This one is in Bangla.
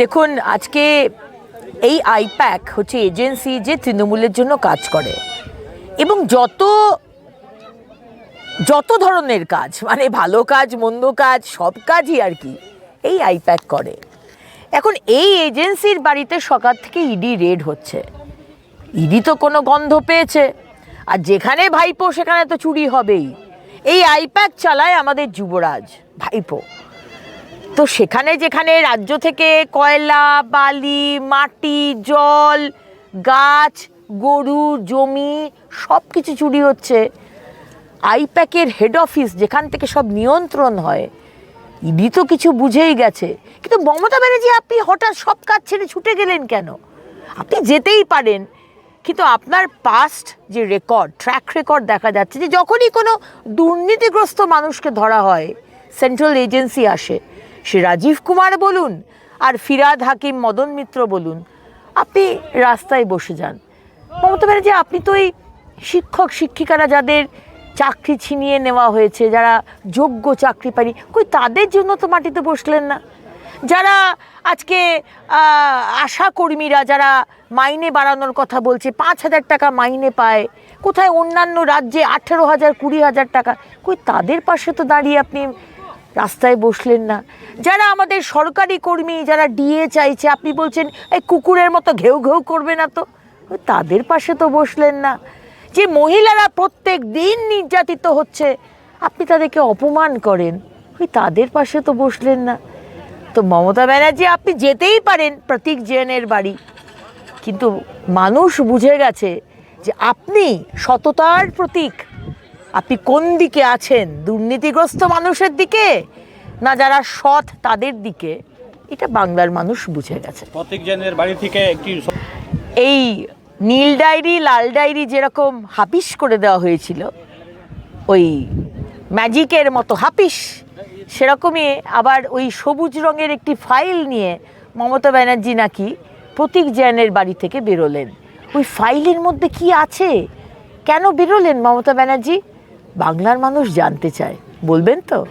দেখুন, আজকে এই আইপ্যাক হচ্ছে এজেন্সি যে তৃণমূলের জন্য কাজ করে। এবং যত যত ধরনের কাজ মানে ভালো কাজ, মন্দ কাজ, সব কাজই আর কি, এই আইপ্যাক করে। এখন এই এজেন্সির বাড়িতে সকাল থেকে ইডি রেড হচ্ছে। ইডি তো কোনো গন্ধ পেয়েছে। আর যেখানে ভাইপো, সেখানে তো চুরি হবেই। এই আইপ্যাক চালায় আমাদের যুবরাজ, ভাইপো। তো সেখানে যেখানে রাজ্য থেকে কয়লা, বালি, মাটি, জল, গাছ, গরু, জমি সব কিছু চুরি হচ্ছে। আইপ্যাকের হেড অফিস যেখান থেকে সব নিয়ন্ত্রণ হয়, ইডি তো কিছু বুঝেই গেছে। কিন্তু মমতা ব্যানার্জি, আপনি হঠাৎ সব কাজ ছেড়ে ছুটে গেলেন কেন? আপনি যেতেই পারেন, কিন্তু আপনার পাস্ট যে রেকর্ড ট্র্যাক রেকর্ড দেখা যাচ্ছে যে যখনই কোনো দুর্নীতিগ্রস্ত মানুষকে ধরা হয় সেন্ট্রাল এজেন্সি আসে সে রাজীব কুমার বলুন আর ফিরাদ হাকিম মদন মিত্র বলুন। আপনি রাস্তায় বসে যান। মমতা ব্যানার্জি, আপনি তো এই শিক্ষক, শিক্ষিকারা যাদের চাকরি ছিনিয়ে নেওয়া হয়েছে, যারা যোগ্য চাকরি পায়নি, কই তাদের জন্য তো মাটিতে বসলেন না? যারা আজকে আশা কর্মীরা যারা মাইনে বাড়ানোর কথা বলছে, পাঁচ হাজার টাকা মাইনে পায়, কোথায় অন্যান্য রাজ্যে আঠেরো হাজার, কুড়ি হাজার টাকা, কই তাদের পাশে তো দাঁড়িয়ে আপনি রাস্তায় বসলেন না। যারা আমাদের সরকারি কর্মী, যারা ডিএ চাইছে, আপনি বলছেন, এই কুকুরের মতো ঘেউ ঘেউ করবে না তো? তাদের পাশে তো বসলেন না। যে মহিলারা প্রত্যেক দিন নির্যাতিত হচ্ছে, আপনি তাদেরকে অপমান করেন, ওই তাদের পাশে তো বসলেন না। তো মমতা ব্যানার্জি, আপনি যেতেই পারেন প্রতীক জেনের বাড়ি, কিন্তু মানুষ বুঝে গেছে যে আপনি সততার প্রতীক। আপনি কোন দিকে আছেন? দুর্নীতিগ্রস্ত মানুষের দিকে? না যারা সৎ তাদের দিকে? এটা বাংলার মানুষ বুঝে গেছে। বাড়ি থেকে একটি এই নীল ডায়েরি লাল ডায়েরি যেরকম হাপিস করে দেওয়া হয়েছিল ওই ম্যাজিকের মতো হাপিস সেরকমই আবার ওই সবুজ রঙের একটি ফাইল নিয়ে মমতা ব্যানার্জি নাকি প্রতীক জৈনের বাড়ি থেকে বেরোলেন। ওই ফাইলের মধ্যে কি আছে? কেন বেরোলেন মমতা ব্যানার্জি? বাংলার মানুষ জানতে চায়। বলবেন তো?